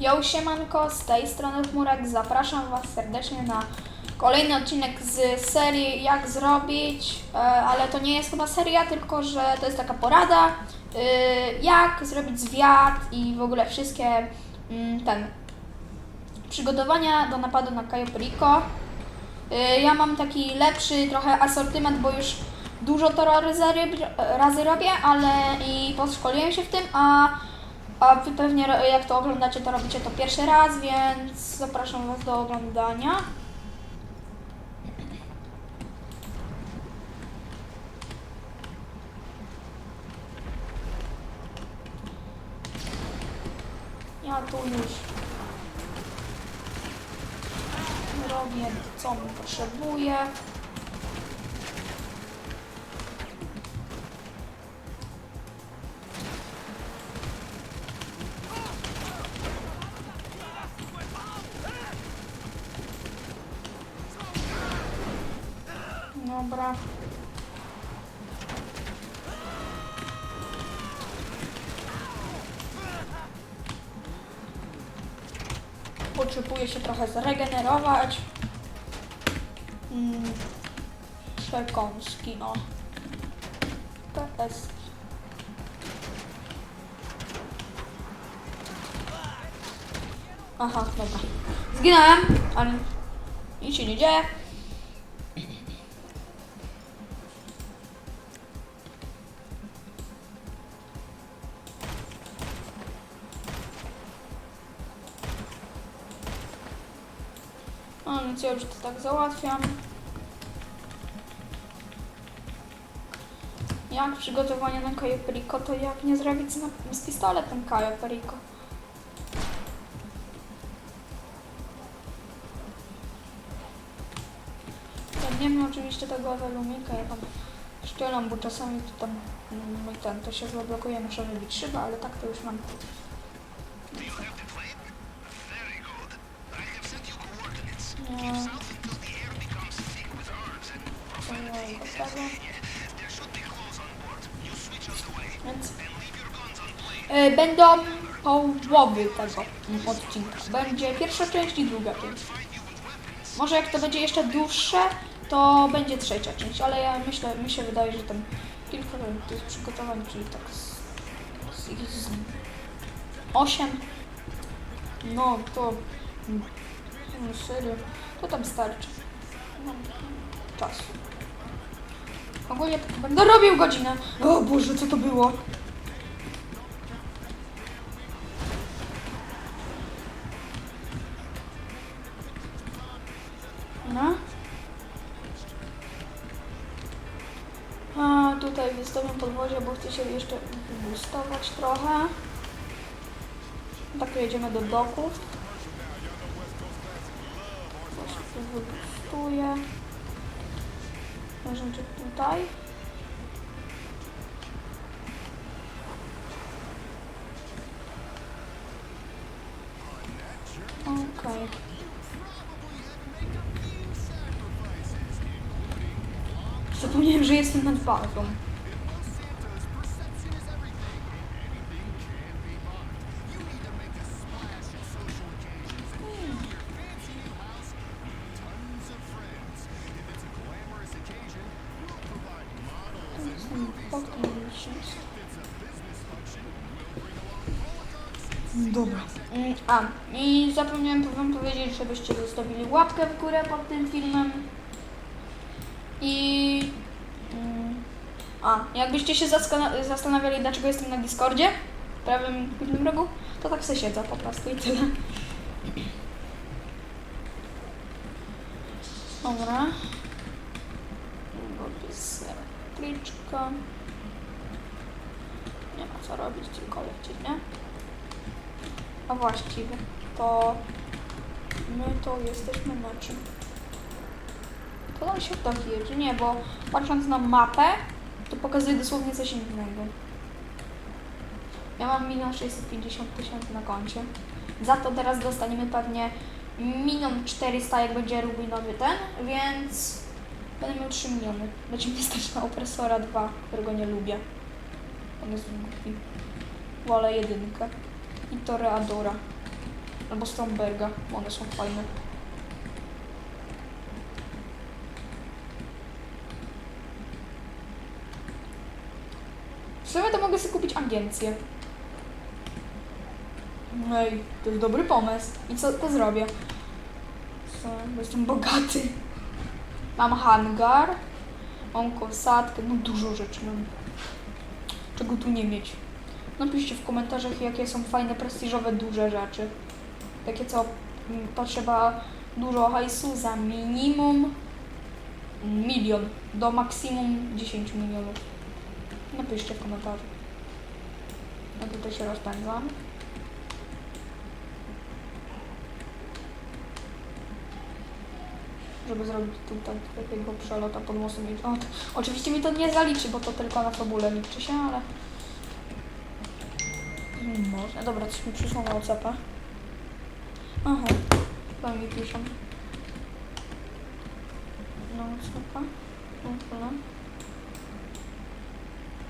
Yo, siemanko, z tej strony Chmurek, zapraszam Was serdecznie na kolejny odcinek z serii Jak zrobić, e, ale to nie jest chyba seria, tylko że to jest taka porada, e, jak zrobić zwiat i w ogóle wszystkie mm, ten przygotowania do napadu na Cayo Perico. Y, Ja mam taki lepszy trochę asortyment, bo już dużo to razy, robię, ale i podszkoliłem się w tym, a, a wy pewnie jak to oglądacie, to robicie to pierwszy raz, więc zapraszam Was do oglądania. Ja tu już robię co mi potrzebuję. Dobra. Potrzebuję się trochę zregenerować. Mm, przekąski, no. Jest. Aha, dobra. Zginąłem, ale nic się nie dzieje. Już to tak załatwiam. Jak przygotowanie na Cayo Perico, to jak nie zrobić z, z pistoletem Cayo Perico? Weźmiemy oczywiście tego Ewelumika, ja tam szczelam, bo czasami to tam mm, mój ten, to się zablokuje, muszę wybić szybę, ale tak to już mam. E, będą połowy tego odcinka. Będzie pierwsza część i druga część. Może jak to będzie jeszcze dłuższe, to będzie trzecia część, ale ja myślę, mi się wydaje, że tam kilka tych przygotowań, czyli tak z, z, z 8, no to no serio, to tam starczy. Mam czasu. Ogólnie będę robił godzinę. O Boże, co to było? No. A tutaj wystawiam podwozie, bo chcę się jeszcze wybustować trochę. Tak jedziemy do doków. Coś tu wybustuję. Leżący tutaj. Okej. Zapomniałem, że jestem nad bazą. Dobra. A, i zapomniałem wam powiedzieć, żebyście zostawili łapkę w górę pod tym filmem. I... mm, A, jakbyście się zastanawiali, dlaczego jestem na Discordzie, w prawym górnym rogu, to tak se siedzę po prostu i tyle. Dobra. Długopis, pliczka. Nie ma co robić, tylko lecieć, nie? A właściwie, to my to jesteśmy na czym? To nam się tak jedzie, nie, bo patrząc na mapę, to pokazuje dosłownie coś innego. Ja mam milion 650 tysięcy na koncie. Za to teraz dostaniemy pewnie milion 400, jak będzie rubinowy ten, więc będę miał 3 miliony. Będzie mnie stać na opresora 2, którego nie lubię. On jest głupi. Wolę jedynkę. I Toreadora. Albo Stromberga, bo one są fajne. W sumie to mogę sobie kupić agencję. Ej, to jest dobry pomysł. I co to zrobię? Co? Bo jestem bogaty. Mam hangar. Mam kosatkę. No dużo rzeczy mam. Czego tu nie mieć? Napiszcie w komentarzach, jakie są fajne, prestiżowe, duże rzeczy. Takie, co mm, potrzeba dużo hajsu za minimum milion do maksimum 10 milionów. Napiszcie w komentarzu. Ja tutaj się rozpędzam. Żeby zrobić tutaj takiego przelota pod mostem. O, oczywiście mi to nie zaliczy, bo to tylko na fabule liczy się, ale... Mm, Można. Dobra, coś mi przyszło na WhatsAppa. Aha, chyba mi piszą. Na WhatsAppa.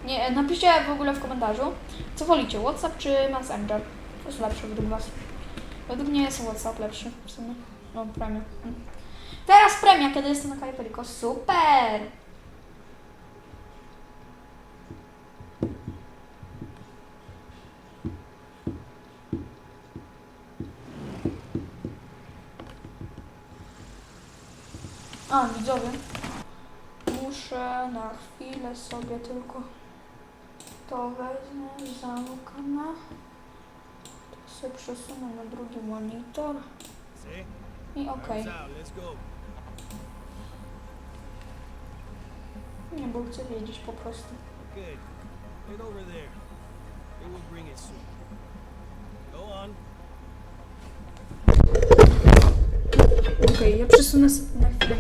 Nie, e, napiszcie w ogóle w komentarzu, co wolicie, WhatsApp czy Messenger? To jest lepsze według was. Według mnie jest WhatsApp lepszy w sumie. No, premia. Mm. Teraz premia, kiedy jestem na Kajperiko. Super! A, widzowie. Muszę na chwilę sobie tylko to wezmę, zamknę. To sobie przesunę na drugi monitor i okej. Nie, bo chcę wiedzieć po prostu. Okej, ja przesunę na chwilę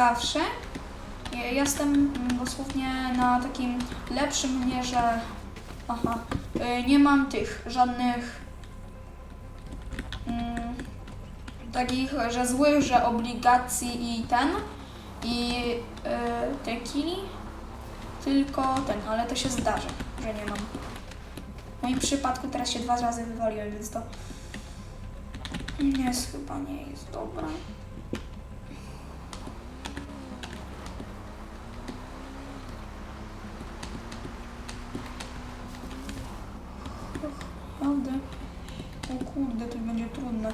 zawsze jestem mm, dosłownie na takim lepszym nie, że aha, y, nie mam tych żadnych mm, takich, że złych, że obligacji i ten i y, te kili, tylko ten, ale to się zdarza, że nie mam. W moim przypadku teraz się dwa razy wywaliłem, więc to nie jest chyba nie jest dobra. Jadę. O kurde, to będzie trudne.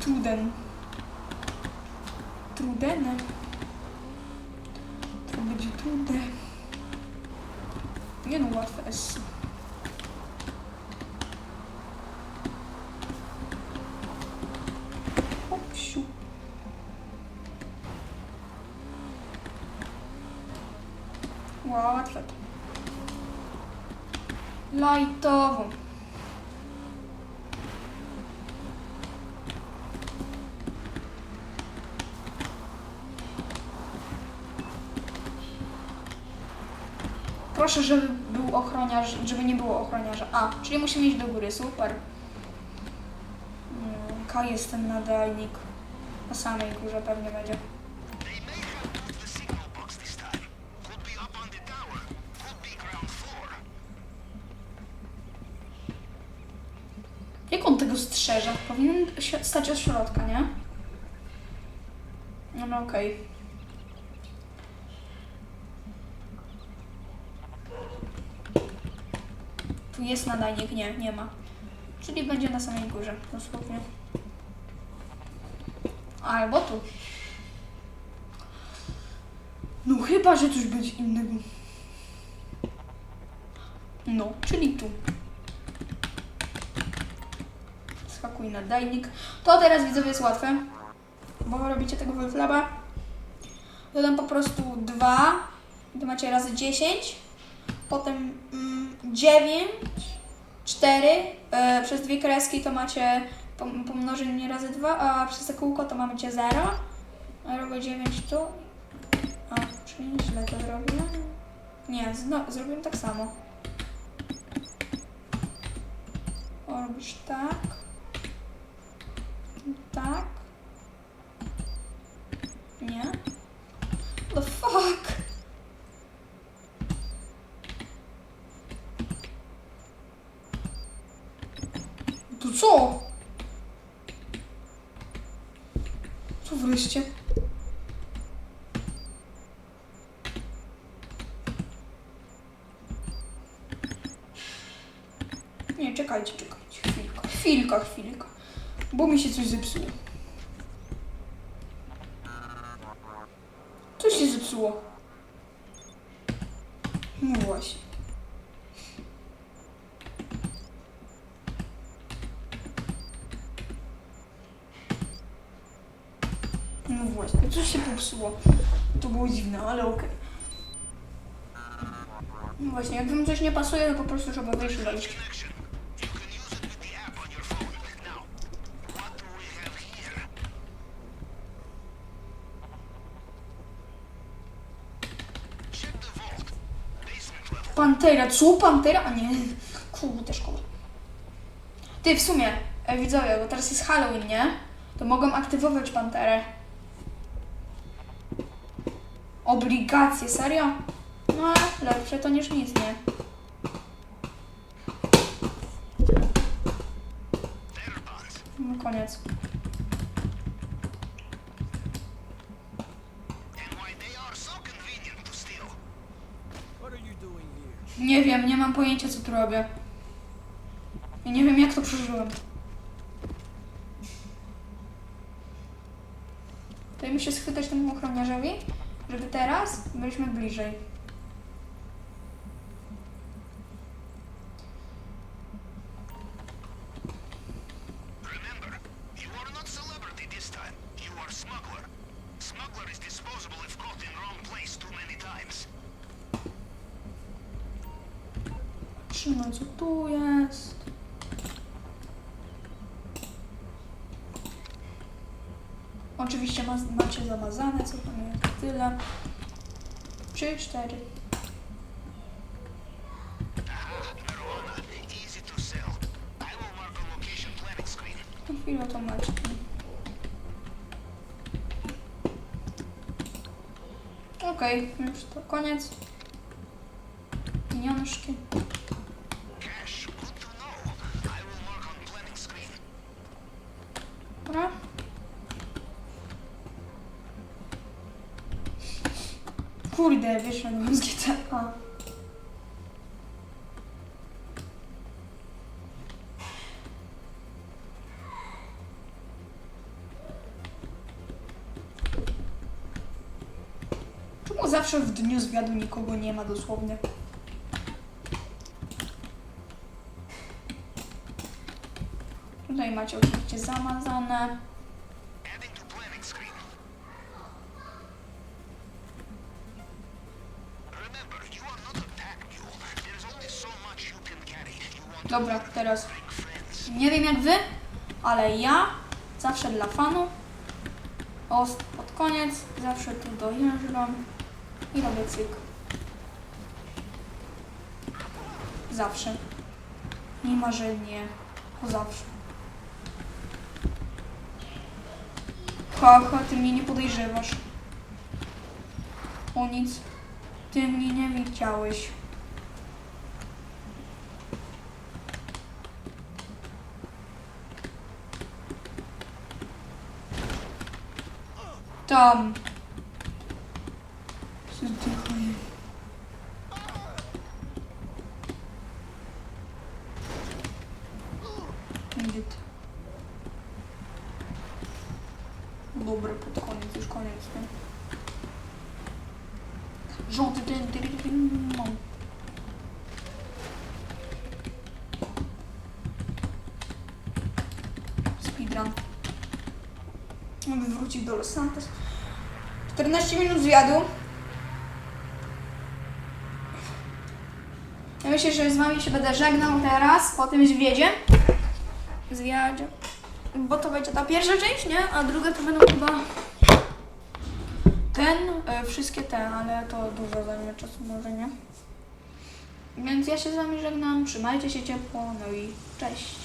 Truden. Trudene. To będzie trudne. Nie no, łatwe jest. Hopsiu. Łatwe to. Lajtowo. Proszę, żeby był ochroniarz, żeby nie było ochroniarza. A, czyli musimy iść do góry, super. Mm, K jest ten nadajnik. Na samej górze pewnie będzie. Strzeże? Powinien stać od środka, nie? No, no okej. Tu jest nadajnik, nie, nie ma. Czyli będzie na samej górze, dosłownie. Albo tu. No chyba, że coś będzie innego. No, czyli tu. Skakuj na dajnik. To teraz widzowie jest łatwe, bo robicie tego wolflaba. Dodam po prostu 2, to macie razy 10, potem mm, 9, 4, e, przez dwie kreski to macie pom- pomnożenie razy 2, a przez te kółko to mamy 0. A robię 9 tu. A, czyli źle to zrobię. Nie, zno, zrobimy tak samo. Robisz tak. Tak. Nie. The fuck? To co? Co wreszcie? Nie, czekajcie, czekajcie. Chwilka, chwilka, chwilka. Bo mi się coś zepsuło. Co się zepsuło? No właśnie. No właśnie, coś się popsuło. To było dziwne, ale okej. No właśnie, jak wam coś nie pasuje, to po prostu trzeba wyjść. Pantera, co? Pantera? A nie, kurde, szkoda. Ty, w sumie, e, widzowie, bo teraz jest Halloween, nie? To mogą aktywować Panterę. Obligacje, serio? No, lepsze to niż nic, nie? No koniec. Nie wiem, nie mam pojęcia, co tu robię. I nie wiem, jak to przeżyłem. Dajmy się schwytać temu ochroniarzowi, żeby teraz byliśmy bliżej. Trzymaj, co tu jest. Oczywiście ma, macie zamazane, co tam jest. Tyle. Trzy, cztery. Aha, marijuana. Easy to sell. I will mark a location planning screen. Na chwilę to macie. Okej, już to koniec. Pieniążki. Cash. Good to know. I will mark on planning screen. Dobra. Kurde, wyszedłem z GTA. Czemu zawsze w dniu zwiadu nikogo nie ma dosłownie? Tutaj macie oczywiście zamazane. Dobra, teraz nie wiem jak wy, ale ja zawsze dla fanu o, pod koniec zawsze tu dojeżdżam i robię cyk. Zawsze. Ma, że nie. To zawsze. Haha, ty mnie nie podejrzewasz. O nic. Ty mnie nie widziałeś. Tam. Zdychaj. Git. Dobra, pod koniec, już koniec, nie? Żółty ten, ten, ten, no. Speedrun. Aby wrócić do Los Santos. 14 minut zwiadu. Ja myślę, że z wami się będę żegnał teraz po tym zwiedzie. Zwiadzie. Bo to będzie ta pierwsza część, nie? A druga to będą chyba ten, e, wszystkie te, ale to dużo zajmie czasu może, nie? Więc ja się z wami żegnam, trzymajcie się ciepło, no i cześć.